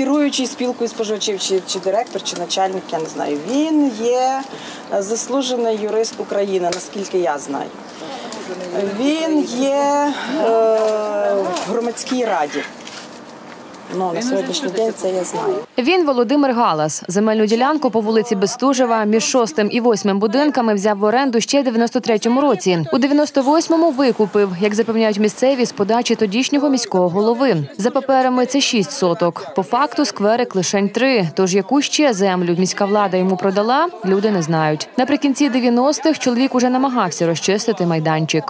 Керуючий спілкою споживачів, чи, чи директор, чи начальник, я не знаю. Він є е, заслужений юрист України, наскільки я знаю. Він є е, в громадській раді. Ну, на сьогоднішній день це я знаю. Він Володимир Галас. Земельну ділянку по вулиці Бестужева між шостим і восьмим будинками взяв в оренду ще в 93-му році. У 98-му викупив, як запевняють місцеві, з подачі тодішнього міського голови. За паперами це 6 соток. По факту скверик лишень три. Тож яку ще землю міська влада йому продала, люди не знають. Наприкінці 90-х чоловік уже намагався розчистити майданчик.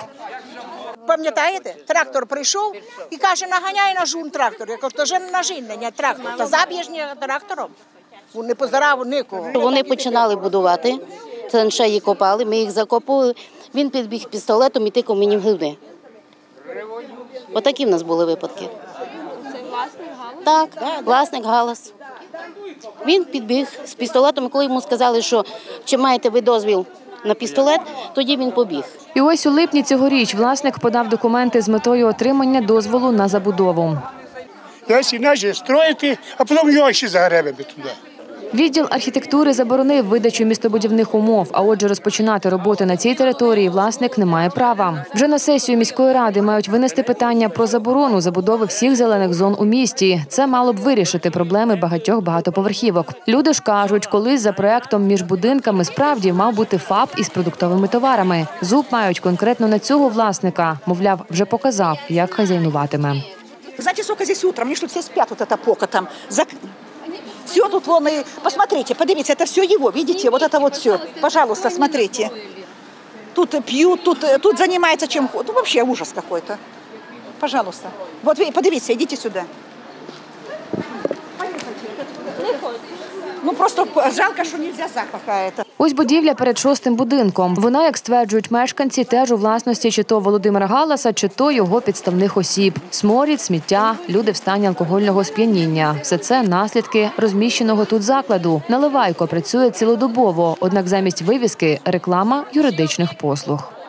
Пам'ятаєте, трактор прийшов і каже, наганяй на жун трактор. Я кажу, то же на жінення трактор, та заб'єш не трактором. Він не позирав нікого. Вони починали будувати, траншеї копали, ми їх закопували. Він підбіг пістолетом і тикав мені в груди. Отакі в нас були випадки. Це власник галас? Так, власник галас. Він підбіг з пістолетом, коли йому сказали, що чи маєте ви дозвіл на пістолет, тоді він побіг. І ось у липні цьогоріч власник подав документи з метою отримання дозволу на забудову. Десь іначе строїти, а потім його ще загребемо туди. Відділ архітектури заборонив видачу містобудівних умов, а отже, розпочинати роботи на цій території власник не має права. Вже на сесію міської ради мають винести питання про заборону забудови всіх зелених зон у місті. Це мало б вирішити проблеми багатьох багатоповерхівок. Люди ж кажуть, колись за проектом між будинками справді мав бути ФАП із продуктовими товарами. Зуб мають конкретно на цього власника. Мовляв, вже показав, як хазяйнуватиме. Знаете, сколько здесь утром? Они что, все спят, вот это пока там. Все тут вон и... Посмотрите, подивіться, это все его, видите? Вот это вот все. Пожалуйста, смотрите. Тут пьют, тут, тут занимается чем... Ну, вообще ужас какой-то. Пожалуйста. Вот вы идите сюда. Ну, просто жалко, что нельзя запаха. Ось будівля перед шостим будинком. Вона, як стверджують мешканці, теж у власності чи то Володимира Галаса, чи то його підставних осіб. Сморід, сміття, люди в стані алкогольного сп'яніння. Все це наслідки розміщеного тут закладу. Наливайко працює цілодобово, однак замість вивіски реклама юридичних послуг.